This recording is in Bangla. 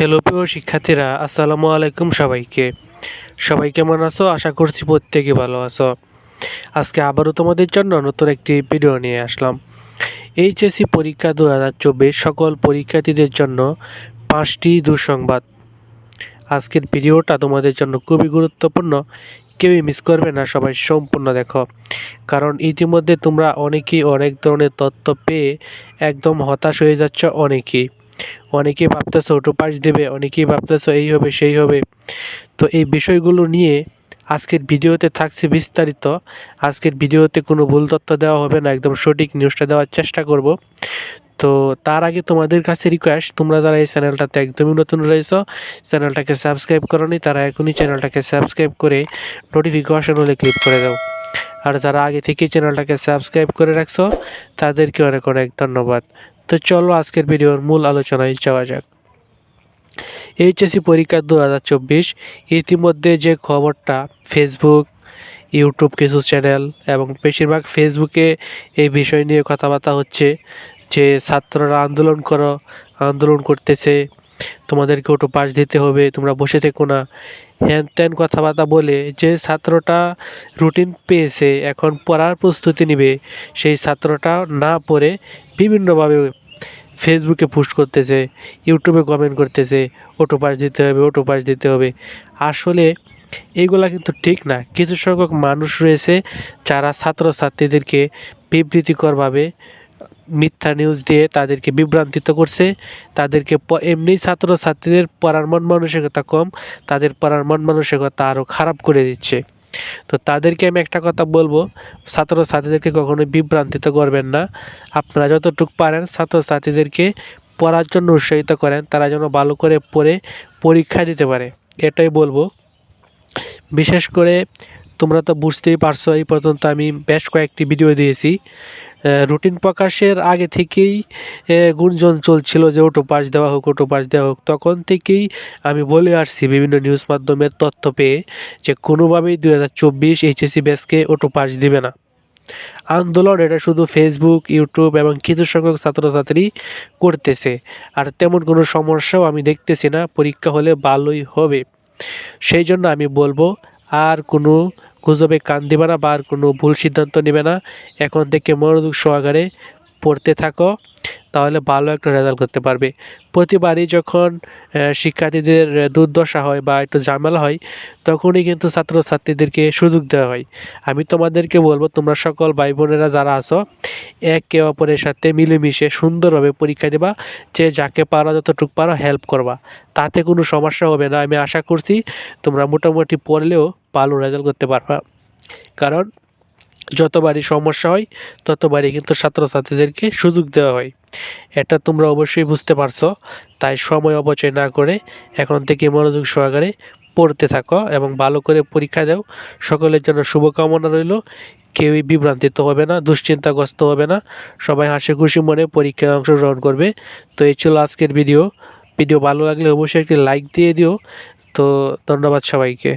হ্যালো প্রিয় শিক্ষার্থীরা, আসসালামু আলাইকুম সবাইকে। সবাই কেমন আছো? আশা করছি প্রত্যেকে ভালো আছো। আজকে আবারও তোমাদের জন্য নতুন একটি ভিডিও নিয়ে আসলাম। এইচএসসি পরীক্ষা দু হাজার চব্বিশ সকল পরীক্ষার্থীদের জন্য পাঁচটি দুঃসংবাদ। আজকের ভিডিওটা তোমাদের জন্য খুবই গুরুত্বপূর্ণ। কেউই মিস করবে না, সবাই সম্পূর্ণ দেখো। কারণ ইতিমধ্যে তোমরা অনেকেই অনেক ধরনের তথ্য পেয়ে একদম হতাশ হয়ে যাচ্ছ অনেকেই। অনেকেই ভাবতেছো অটো পাস দেবে, অনেকেই ভাবতেছো এই হবে, সেই হবে। তো এই বিষয়গুলো নিয়ে আজকের ভিডিওতে থাকছে বিস্তারিত। আজকের ভিডিওতে কোনো ভুল তথ্য দেওয়া হবে না, একদম সঠিক নিউজটা দেওয়ার চেষ্টা করব। তো তার আগে তোমাদের কাছে রিকোয়েস্ট তোমরা যারা এই চ্যানেলটাতে একদমই নতুন রয়েছো, চ্যানেলটাকে সাবস্ক্রাইব করনি, তারা এখনই চ্যানেলটাকে সাবস্ক্রাইব করে নোটিফিকেশন হলে ক্লিক করে দাও। আর যারা আগে থেকেই চ্যানেলটাকে সাবস্ক্রাইব করে রাখছো, তাদেরকে অনেক অনেক ধন্যবাদ। চলো আজকের ভিডিওর মূল আলোচনায় যাওয়া যাক। এইচএসসি পরীক্ষা দু হাজার চব্বিশ, ইতিমধ্যে যে খবরটা ফেসবুক ইউটিউব কিছু চ্যানেল এবং বেশিরভাগ ফেসবুকে এই বিষয় নিয়ে কথাবার্তা হচ্ছে যে, ছাত্ররা আন্দোলন করো, আন্দোলন করতেছে, তোমাদেরকে ওটো পাশ দিতে হবে, তোমরা বসে থেকো না। হ্যান ত্যান কথাবার্তা বলে যে, ছাত্রটা রুটিন পেয়েছে, এখন পড়ার প্রস্তুতি নেবে, সেই ছাত্রটা না পড়ে বিভিন্নভাবে ফেসবুকে পোস্ট করতেছে ইউটিউবে কমেন্ট করতেছে ওটো পাস দিতে হবে ওটো পাস দিতে হবে। আসলে এইগুলা কিন্তু ঠিক না। কিছু সংখ্যক মানুষ রয়েছে যারা ছাত্রছাত্রীদেরকে বিবৃতিকরভাবে মিথ্যা নিউজ দিয়ে তাদেরকে বিভ্রান্তিত করছে। তাদেরকে এমনি ছাত্রছাত্রীদের পড়ার মন মানসিকতা কম, তাদের পড়ার মন মানসিকতা আরও খারাপ করে দিচ্ছে। তো তাদেরকে আমি একটা কথা বলব, ছাত্রছাত্রীদেরকে কখনো বিভ্রান্তিত করবেন না। আপনারা যতটুকু পারেন ছাত্রছাত্রীদেরকে পড়ার জন্য উৎসাহিত করেন, তারা যেন ভালো করে পড়ে, পরীক্ষা দিতে পারে। এটাই বলব। বিশেষ করে তোমরা তো বুঝতেই পারছ, এই পর্যন্ত আমি বেশ কয়েকটি ভিডিও দিয়েছি। রুটিন প্রকাশের আগে থেকেই গুঞ্জন চলছিল যে ওটো পাস দেওয়া হোক, ওটো পাস দেওয়া হোক। তখন থেকেই আমি বলে আসছি বিভিন্ন নিউজ মাধ্যমের তথ্য পেয়ে যে কোনোভাবেই দু হাজার চব্বিশ এইচএসসি ব্যাচকে ওটো পাস দিবে না। আন্দোলন এটা শুধু ফেসবুক ইউটিউব এবং কিছু সংখ্যক ছাত্রছাত্রী করতেছে। আর তেমন কোনো সমস্যাও আমি দেখতেছি না, পরীক্ষা হলে ভালোই হবে। সেই জন্য আমি বলব আর কোনো গুজবে কান দিবে না বা আর কোনো ভুল সিদ্ধান্ত নেবে না। এখন থেকে মনোযোগ সহকারে পড়তে থাকো, তাহলে ভালো একটা রেজাল্ট করতে পারবে। প্রতিবারই যখন শিক্ষার্থীদের দুর্দশা হয় বা একটু ঝামেলা হয়, তখনই কিন্তু ছাত্রছাত্রীদেরকে সুযোগ দেওয়া হয়। আমি তোমাদেরকে বলব, তোমরা সকল ভাই বোনেরা যারা আছো একে অপরের সাথে মিলেমিশে সুন্দরভাবে পরীক্ষা দেবা, যে যাকে পারো, যতটুকু পারো হেল্প করবা। তাতে কোনো সমস্যা হবে না। আমি আশা করছি তোমরা মোটামুটি পড়লেও ভালো রেজাল্ট করতে পারবা। কারণ যতবারই সমস্যা হয়, ততবারই কিন্তু ছাত্রছাত্রীদেরকে সুযোগ দেওয়া হয়। এটা তোমরা অবশ্যই বুঝতে পারছ। তাই সময় অপচয় না করে এখন থেকে মনোযোগ সহকারে পড়তে থাকো এবং ভালো করে পরীক্ষা দাও। সকলের জন্য শুভকামনা রইল। কেউই বিভ্রান্তিত হবে না, দুশ্চিন্তাগ্রস্ত হবে না। সবাই হাসি খুশি মনে পরীক্ষায় অংশগ্রহণ করবে। তো এই ছিল আজকের ভিডিও। ভিডিও ভালো লাগলে অবশ্যই একটি লাইক দিয়ে দিও। তো ধন্যবাদ সবাইকে।